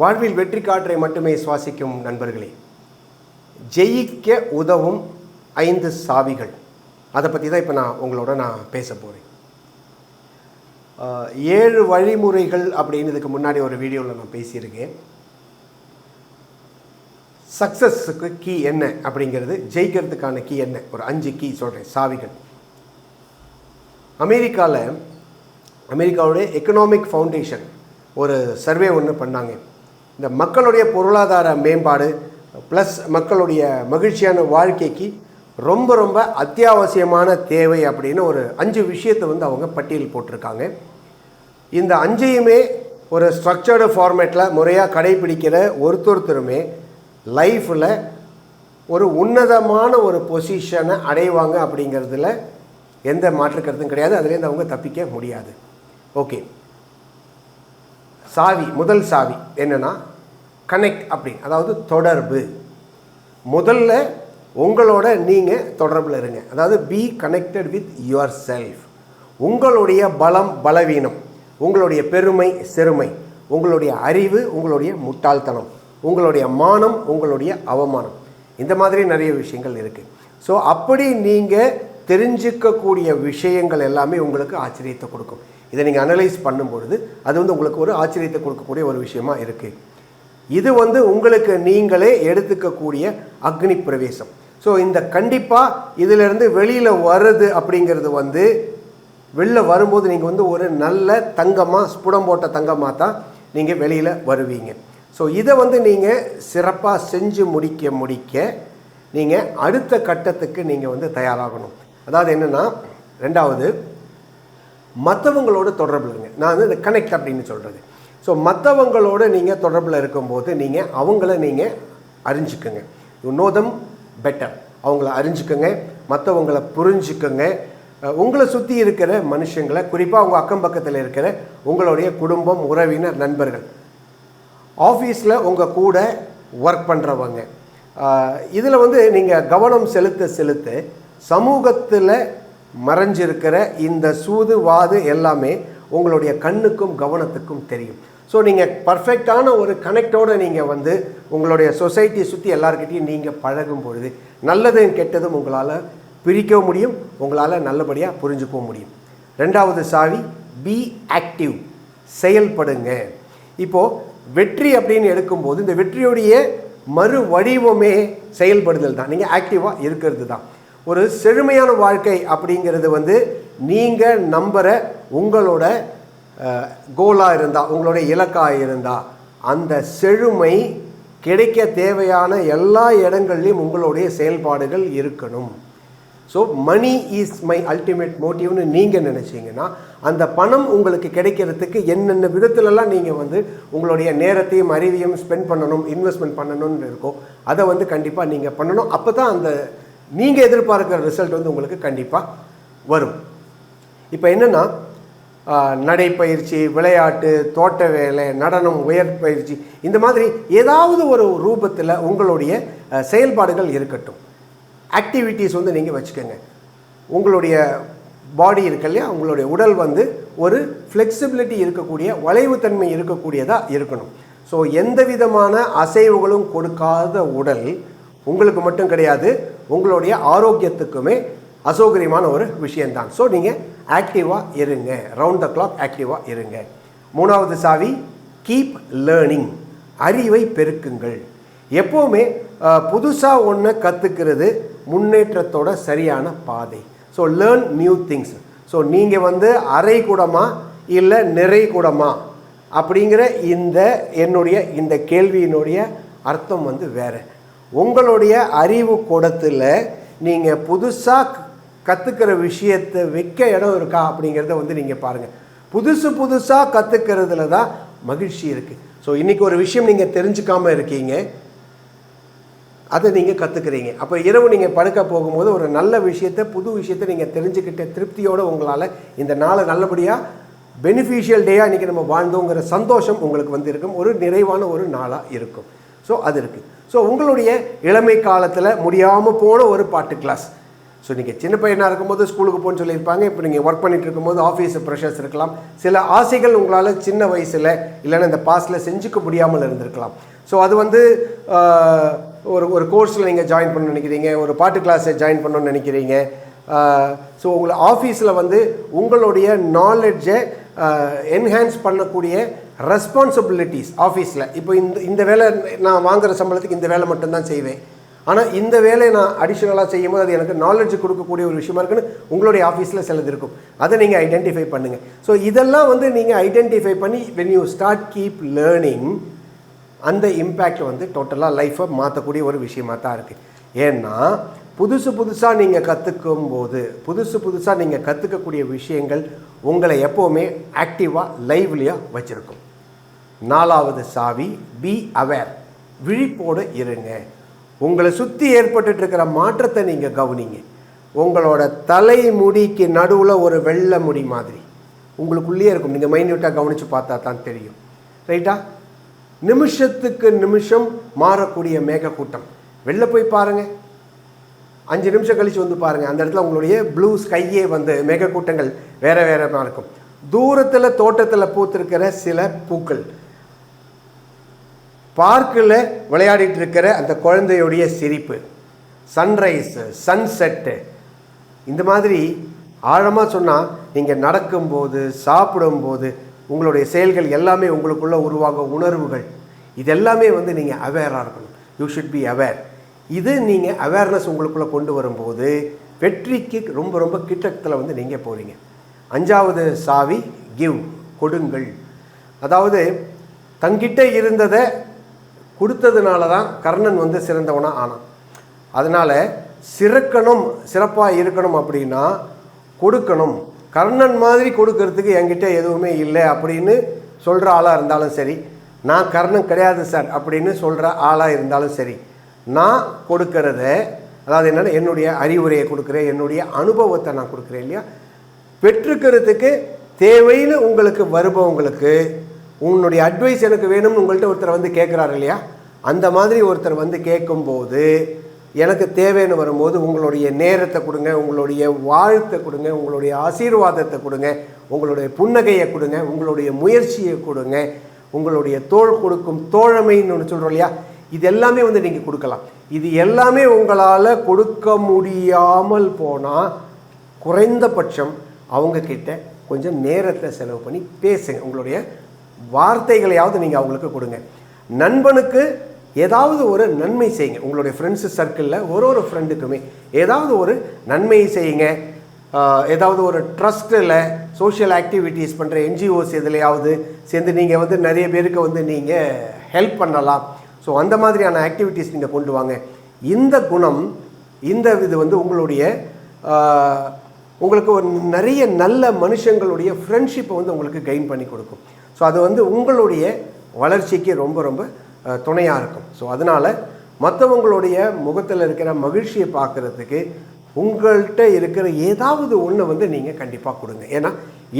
வாழ்வில் வெற்றி காற்றை மட்டுமே சுவாசிக்கும் நண்பர்களே ஜெயிக்க உதவும் ஐந்து சாவிகள். அதை பற்றி தான் இப்போ நான் உங்களோட நான் பேச போகிறேன் ஏழு வழிமுறைகள் அப்படின்னு இதுக்கு முன்னாடி ஒரு வீடியோவில் நான் பேசியிருக்கேன். சக்ஸஸுக்கு கீ என்ன அப்படிங்கிறது ஜெயிக்கிறதுக்கான கீ என்ன? ஒரு அஞ்சு கீ சொல்கிறேன் சாவிகள். அமெரிக்காவில் அமெரிக்காவுடைய எக்கனாமிக் ஃபவுண்டேஷன் ஒரு சர்வே ஒன்று பண்ணாங்க. இந்த மக்களுடைய பொருளாதார மேம்பாடு ப்ளஸ் மக்களுடைய மகிழ்ச்சியான வாழ்க்கைக்கு ரொம்ப ரொம்ப அத்தியாவசியமான தேவை அப்படின்னு ஒரு அஞ்சு விஷயத்தை வந்து அவங்க பட்டியல் போட்டிருக்காங்க. இந்த அஞ்சையுமே ஒரு ஸ்ட்ரக்சர்டு ஃபார்மேட்டில் முறையாக கடைபிடிக்கிற ஒருத்தொருத்தருமே லைஃப்பில் ஒரு உன்னதமான ஒரு பொசிஷனை அடைவாங்க அப்படிங்கிறதுல எந்த மாற்று கருத்தும் கிடையாது. அதுலேருந்து அவங்க தப்பிக்க முடியாது. ஓகே சாவி முதல் சாவி என்னென்னா கனெக்ட் அப்படின்னு அதாவது தொடர்பு. முதல்ல உங்களோட நீங்கள் தொடர்பில் இருங்க. அதாவது be connected with yourself உங்களுடைய பலம் பலவீனம் உங்களுடைய பெருமை சிறுமை உங்களுடைய அறிவு உங்களுடைய முட்டாள்தனம் உங்களுடைய மானம் உங்களுடைய அவமானம். இந்த மாதிரி நிறைய விஷயங்கள் இருக்குது ஸோ அப்படி நீங்கள் தெரிஞ்சுக்கக்கூடிய விஷயங்கள் எல்லாமே உங்களுக்கு ஆச்சரியத்தை கொடுக்கும். இதை நீங்கள் அனலைஸ் பண்ணும்பொழுது அது வந்து உங்களுக்கு ஒரு ஆச்சரியத்தை கொடுக்கக்கூடிய ஒரு விஷயமா இருக்குது இது வந்து உங்களுக்கு நீங்களே எடுத்துக்கக்கூடிய அக்னி பிரவேசம். ஸோ இந்த கண்டிப்பாக இதிலிருந்து வெளியில் வருது அப்படிங்கிறது வந்து வெளில வரும்போது நீங்கள் வந்து ஒரு நல்ல தங்கமாக ஸ்புடம் போட்ட தங்கமாக தான் நீங்கள் வெளியில் வருவீங்க. ஸோ இதை வந்து நீங்கள் சிறப்பாக செஞ்சு முடிக்க முடிக்க நீங்கள் அடுத்த கட்டத்துக்கு நீங்கள் வந்து தயாராகணும். அதாவது என்னென்னா ரெண்டாவது மற்றவங்களோட தொடர்பு இருங்க நான் வந்து இந்த கனெக்ட் அப்படின்னு சொல்கிறது ஸோ மற்றவங்களோட நீங்கள் தொடர்பில் இருக்கும்போது நீங்கள் அவங்கள நீங்கள் அறிஞ்சிக்கோங்க. யூ நோ தம் பெட்டர் அவங்கள அறிஞ்சிக்கோங்க மற்றவங்கள புரிஞ்சுக்கோங்க. உங்களை சுற்றி இருக்கிற மனுஷங்களை குறிப்பாக உங்கள் அக்கம் பக்கத்தில் இருக்கிற உங்களுடைய குடும்பம் உறவினர் நண்பர்கள். ஆஃபீஸில் உங்கள் கூட ஒர்க் பண்ணுறவங்க இதில் வந்து நீங்கள் கவனம் செலுத்த செலுத்த சமூகத்தில் மறைஞ்சிருக்கிற இந்த சூது வாது எல்லாமே உங்களுடைய கண்ணுக்கும் கவனத்துக்கும் தெரியும். ஸோ நீங்கள் பர்ஃபெக்டான ஒரு கனெக்டோடு நீங்கள் வந்து உங்களுடைய சொசைட்டியை சுற்றி எல்லாருக்கிட்டையும் நீங்கள் பழகும் பொழுது நல்லதும் கெட்டதும் உங்களால் பிரிக்கவும் முடியும் உங்களால் நல்லபடியாக புரிஞ்சுக்கவும் முடியும். ரெண்டாவது சாவி பி ஆக்டிவ் செயல்படுங்க. இப்போது வெற்றி அப்படின்னு எடுக்கும்போது இந்த வெற்றியுடைய மறு வடிவமே செயல்படுதல் தான். நீங்கள் ஆக்டிவாக இருக்கிறது தான். ஒரு செழுமையான வாழ்க்கை அப்படிங்கிறது வந்து நீங்கள் நம்புகிற உங்களோட கோலாக இருந்தால் உங்களுடைய இலக்காக இருந்தால் அந்த செழுமை கிடைக்க தேவையான எல்லா இடங்கள்லையும் உங்களுடைய செயல்பாடுகள் இருக்கணும். So money is my ultimate மோட்டிவ்னு நீங்கள் நினச்சிங்கன்னா அந்த பணம் உங்களுக்கு கிடைக்கிறதுக்கு என்னென்ன விதத்துலலாம் நீங்கள் வந்து உங்களுடைய நேரத்தையும் அறிவையும் ஸ்பெண்ட் பண்ணணும் இன்வெஸ்ட்மெண்ட் பண்ணணும்னு இருக்கோ அதை வந்து கண்டிப்பாக நீங்கள் பண்ணணும். அப்போ தான் அந்த நீங்கள் எதிர்பார்க்குற ரிசல்ட் வந்து உங்களுக்கு கண்டிப்பாக வரும். இப்போ என்னென்னா நடைப்பயிற்சி விளையாட்டு தோட்ட வேலை நடனம் உயற்பயிற்சி இந்த மாதிரி ஏதாவது ஒரு ரூபத்தில் உங்களுடைய செயல்பாடுகள் இருக்கட்டும். ஆக்டிவிட்டீஸ் வந்து நீங்கள் வச்சுக்கோங்க. உங்களுடைய பாடி இருக்கு இல்லையா? உங்களுடைய உடல் வந்து ஒரு ஃப்ளெக்சிபிலிட்டி இருக்கக்கூடிய வளைவுத்தன்மை இருக்கக்கூடியதாக இருக்கணும். ஸோ எந்த விதமான அசைவுகளும் கொடுக்காத உடல் உங்களுக்கு மட்டும் கிடையாது உங்களுடைய ஆரோக்கியத்துக்குமே அசௌகரியமான ஒரு விஷயந்தான் ஸோ நீங்கள் ஆக்டிவாக இருங்க. ரவுண்ட் த கிளாக் ஆக்டிவாக இருங்க. மூணாவது சாவி கீப் லேர்னிங் அறிவை பெருக்குங்கள். எப்போவுமே புதுசாக ஒன்று கற்றுக்கிறது முன்னேற்றத்தோட சரியான பாதை. So learn new things so நீங்கள் வந்து அரை கூடமா இல்லை நிறை கூடமா? அப்படிங்கிற இந்த என்னுடைய இந்த கேள்வியினுடைய அர்த்தம் வந்து வேறு. உங்களுடைய அறிவு கூடத்தில் நீங்கள் புதுசாக கற்றுக்கிற விஷயத்தை வைக்க இடம் இருக்கா அப்படிங்கிறத வந்து நீங்கள் பாருங்கள் புதுசு புதுசாக கற்றுக்கிறதுல தான் மகிழ்ச்சி இருக்குது ஸோ இன்றைக்கி ஒரு விஷயம் நீங்கள் தெரிஞ்சுக்காமல் இருக்கீங்க. அதை நீங்கள் கற்றுக்குறீங்க அப்போ இரவு நீங்கள் படுக்க போகும்போது ஒரு நல்ல விஷயத்தை புது விஷயத்தை நீங்கள் தெரிஞ்சுக்கிட்ட திருப்தியோடு உங்களால் இந்த நாளை நல்லபடியாக பெனிஃபிஷியல் டேயாக இன்றைக்கி நம்ம வாழ்ந்தோங்கிற சந்தோஷம் உங்களுக்கு வந்து இருக்கும். ஒரு நிறைவான ஒரு நாளாக இருக்கும். ஸோ அது இருக்குது ஸோ உங்களுடைய இளமை காலத்தில் முடியாமல் போன ஒரு பாட்டு கிளாஸ் ஸோ நீங்கள் சின்ன பையனாக இருக்கும்போது ஸ்கூலுக்கு போகணும்னு சொல்லியிருப்பாங்க. இப்போ நீங்கள் ஒர்க் பண்ணிட்டு இருக்கும்போது ஆஃபீஸ் ப்ரெஷர்ஸ் இருக்கலாம். சில ஆசைகள் உங்களால் சின்ன வயசில் இல்லைன்னா இந்த பாஸ்டில் செஞ்சுக்க முடியாமல் இருந்திருக்கலாம். ஸோ அது வந்து ஒரு ஒரு கோர்ஸில் நீங்கள் ஜாயின் பண்ண நினைக்கிறீங்க. ஒரு பாட்டு கிளாஸை ஜாயின் பண்ணணும்னு நினைக்கிறீங்க. ஸோ உங்களை ஆஃபீஸில் வந்து உங்களுடைய நாலெட்ஜை என்ஹான்ஸ் பண்ணக்கூடிய ரெஸ்பான்சிபிலிட்டிஸ் ஆஃபீஸில் இப்போ இந்த இந்த வேலை நான் வாங்குகிற சம்பளத்துக்கு இந்த வேலை மட்டும்தான் செய்வேன். ஆனால் இந்த வேலையை நான் அடிஷ்னலாக செய்யும்போது அது எனக்கு நாலேஜ் கொடுக்கக்கூடிய ஒரு விஷயமா இருக்குன்னு உங்களுடைய ஆஃபீஸில் சிலது இருக்கும். அதை நீங்கள் ஐடென்டிஃபை பண்ணுங்கள் ஸோ இதெல்லாம் வந்து நீங்கள் ஐடென்டிஃபை பண்ணி when you start keep learning அந்த இம்பேக்ட் வந்து டோட்டலாக லைஃப்பை மாற்றக்கூடிய ஒரு விஷயமா தான் இருக்குது ஏன்னா புதுசு புதுசாக நீங்கள் கற்றுக்கும் போது புதுசு புதுசாக நீங்கள் கற்றுக்கக்கூடிய விஷயங்கள் உங்களை எப்போவுமே ஆக்டிவாக லைவ்லியாக வச்சுருக்கும். நாலாவது சாவி பி அவேர் விழிப்போடு இருங்க. உங்களை சுற்றி ஏற்பட்டு இருக்கிற மாற்றத்தை நீங்கள் கவனிங்க. உங்களோட தலைமுடிக்கு நடுவில் ஒரு வெள்ளை முடி மாதிரி. உங்களுக்குள்ளேயே இருக்கும். நீங்கள் மைன்யூட்டாக கவனித்து பார்த்தா தான் தெரியும். ரைட்டா நிமிஷத்துக்கு நிமிஷம் மாறக்கூடிய மேகக்கூட்டம். வெளில போய் பாருங்கள் அஞ்சு நிமிஷம் கழிச்சு வந்து பாருங்கள் அந்த இடத்துல உங்களுடைய ப்ளூ ஸ்கையே வந்து மேகக்கூட்டங்கள் வேறு வேறமாக இருக்கும். தூரத்தில் தோட்டத்தில் பூத்திருக்கிற சில பூக்கள். பார்க்கில் விளையாடிட்டு இருக்கிற அந்த குழந்தையுடைய சிரிப்பு. சன்ரைஸு சன்செட்டு இந்த மாதிரி ஆழமாக சொன்னால் நீங்கள் நடக்கும்போது சாப்பிடும்போது உங்களுடைய செயல்கள் எல்லாமே உங்களுக்குள்ளே உருவாக உணர்வுகள். இது எல்லாமே வந்து நீங்கள் அவேராக இருக்கணும். யூ ஷுட் பி அவேர் இது நீங்கள் அவேர்னஸ் உங்களுக்குள்ளே கொண்டு வரும்போது வெற்றிக்கு ரொம்ப ரொம்ப கிட்டத்தில் வந்து நீங்கள் போகிறீங்க அஞ்சாவது சாவி கிவ் கொடுங்கள். அதாவது தங்கிட்ட இருந்ததை கொடுத்ததுனால தான் கர்ணன் வந்து சிறந்தவனாக ஆனான். அதனால் சிறக்கணும் சிறப்பாக இருக்கணும் அப்படின்னா கொடுக்கணும். கர்ணன் மாதிரி கொடுக்கறதுக்கு என்கிட்ட எதுவுமே இல்லை அப்படின்னு சொல்கிற ஆளாக இருந்தாலும் சரி நான் கர்ணன் கிடையாது சார் அப்படின்னு சொல்கிற ஆளாக இருந்தாலும் சரி நான் கொடுக்கறத அதாவது என்னென்னா என்னுடைய அறிவுரையை கொடுக்குறேன் என்னுடைய அனுபவத்தை நான் கொடுக்குறேன் இல்லையா? பெற்றுக்கிறதுக்கு தேவைன்னு உங்களுக்கு வருபவங்களுக்கு உன்னுடைய அட்வைஸ் எனக்கு வேணும்னு உங்கள்கிட்ட ஒருத்தர் வந்து கேட்குறாரு இல்லையா? அந்த மாதிரி ஒருத்தர் வந்து கேட்கும்போது எனக்கு தேவைன்னு வரும்போது உங்களுடைய நேரத்தை கொடுங்க உங்களுடைய வாழ்த்தை கொடுங்க உங்களுடைய ஆசீர்வாதத்தை கொடுங்க உங்களுடைய புன்னகையை கொடுங்க உங்களுடைய முயற்சியை கொடுங்க உங்களுடைய தோள் கொடுக்கும் தோழமைன்னு ஒன்று சொல்கிறோம் இல்லையா? இது எல்லாமே வந்து நீங்கள் கொடுக்கலாம். இது எல்லாமே உங்களால் கொடுக்க முடியாமல் போனால் குறைந்தபட்சம் அவங்கக்கிட்ட கொஞ்சம் நேரத்தை செலவு பண்ணி பேசுங்க. உங்களுடைய வார்த்தைகளையாவது நீங்கள் அவங்களுக்கு கொடுங்க. நண்பனுக்கு ஏதாவது ஒரு நன்மை செய்யுங்க. உங்களுடைய ஃப்ரெண்ட்ஸு சர்க்கிளில் ஒரு ஒரு ஃப்ரெண்டுக்குமே ஏதாவது ஒரு நன்மையை செய்யுங்க. ஏதாவது ஒரு ட்ரஸ்ட்டில் சோஷியல் ஆக்டிவிட்டீஸ் பண்ணுற என்ஜிஓஸ் எதுலையாவது சேர்ந்து நீங்கள் வந்து நிறைய பேருக்கு வந்து நீங்கள் ஹெல்ப் பண்ணலாம். ஸோ அந்த மாதிரியான ஆக்டிவிட்டீஸ் நீங்கள் கொண்டு வாங்க. இந்த குணம் இந்த இது வந்து உங்களுடைய உங்களுக்கு ஒரு நிறைய நல்ல மனுஷங்களுடைய ஃப்ரெண்ட்ஷிப்பை வந்து உங்களுக்கு கெயின் பண்ணி கொடுக்கும். ஸோ அது வந்து உங்களுடைய வளர்ச்சிக்கு ரொம்ப ரொம்ப துணையாக இருக்கும். ஸோ அதனால் மற்றவங்களுடைய முகத்தில் இருக்கிற மகிழ்ச்சியை பார்க்குறதுக்கு உங்கள்கிட்ட இருக்கிற ஏதாவது ஒன்று வந்து நீங்கள் கண்டிப்பாக கொடுங்க. ஏன்னா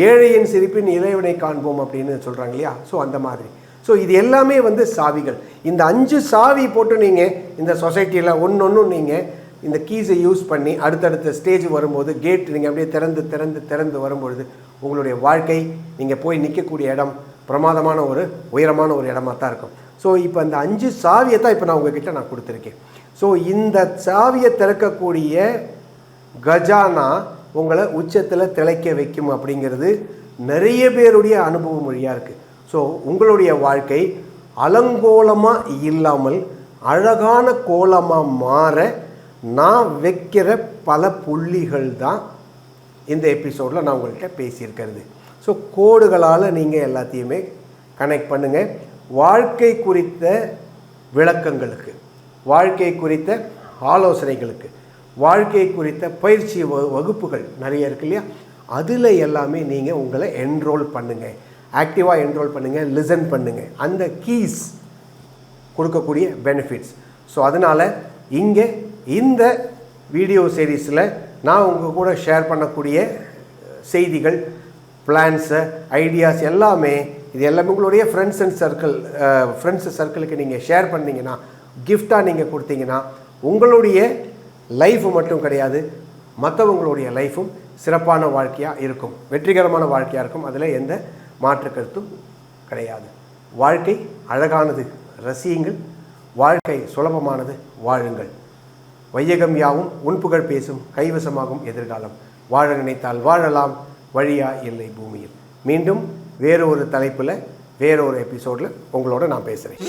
ஏழையின் சிரிப்பின் இறைவனை காண்போம் அப்படின்னு சொல்கிறாங்க இல்லையா? ஸோ அந்த மாதிரி. ஸோ இது எல்லாமே வந்து சாவிகள். இந்த அஞ்சு சாவி போட்டு நீங்கள் இந்த சொசைட்டியில் ஒன்று ஒன்றும் நீங்கள் இந்த கீஸை யூஸ் பண்ணி அடுத்தடுத்த ஸ்டேஜ் வரும்போது கேட் நீங்கள் அப்படியே திறந்து திறந்து திறந்து வரும்பொழுது உங்களுடைய வாழ்க்கை நீங்கள் போய் நிற்கக்கூடிய இடம் பிரமாதமான ஒரு உயரமான ஒரு இடமா தான் இருக்கும். ஸோ இப்போ அந்த அஞ்சு சாவியை தான் இப்போ நான் உங்ககிட்ட நான் கொடுத்துருக்கேன். ஸோ இந்த சாவியை திறக்கக்கூடிய கஜானா உங்களை உச்சத்தில் திளைக்க வைக்கும் அப்படிங்கிறது நிறைய பேருடைய அனுபவ மொழியாக இருக்குது ஸோ உங்களுடைய வாழ்க்கை அலங்கோலமாக இல்லாமல் அழகான கோலமாக மாற நான் வைக்கிற பல புள்ளிகள் தான் இந்த எபிசோடில் நான் உங்கள்கிட்ட பேசியிருக்கிறது. ஸோ கோடுகளால் நீங்கள் எல்லாத்தையுமே கனெக்ட் பண்ணுங்கள் வாழ்க்கை குறித்த விளக்கங்களுக்கு வாழ்க்கை குறித்த ஆலோசனைகளுக்கு வாழ்க்கை குறித்த பயிற்சி வகுப்புகள் நிறைய இருக்கு இல்லையா? அதில் எல்லாமே நீங்கள் உங்களை என்ரோல் பண்ணுங்கள் ஆக்டிவாக என்ரோல் பண்ணுங்கள் லிசன் பண்ணுங்கள் அந்த கீஸ் கொடுக்கக்கூடிய பெனிஃபிட்ஸ் ஸோ அதனால் இங்கே இந்த வீடியோ சீரீஸில் நான் உங்கள் கூட ஷேர் பண்ணக்கூடிய செய்திகள் பிளான்ஸு ஐடியாஸ் எல்லாமே இது எல்லாமே உங்களுடைய ஃப்ரெண்ட்ஸ் அண்ட் சர்க்கிள் ஃப்ரெண்ட்ஸ் சர்க்கிளுக்கு நீங்கள் ஷேர் பண்ணிங்கன்னா கிஃப்டாக நீங்கள் கொடுத்தீங்கன்னா உங்களுடைய லைஃப் மட்டும் கிடையாது மற்றவங்களுடைய லைஃப்பும் சிறப்பான வாழ்க்கையாக இருக்கும். வெற்றிகரமான வாழ்க்கையாக இருக்கும். அதில் எந்த மாற்று கருத்தும் கிடையாது. வாழ்க்கை அழகானது. ரசியுங்கள். வாழ்க்கை சுலபமானது. வாழுங்கள். வையகம் யாவும் உன்புகழ் பேசும் கைவசமாகும் எதிர்காலம். வாழ நினைத்தால் வாழலாம் வழியா இல்லை பூமியில். மீண்டும் வேறு ஒரு தலைப்பில் வேற ஒரு எபிசோடில் உங்களோட நான் பேசுகிறேன்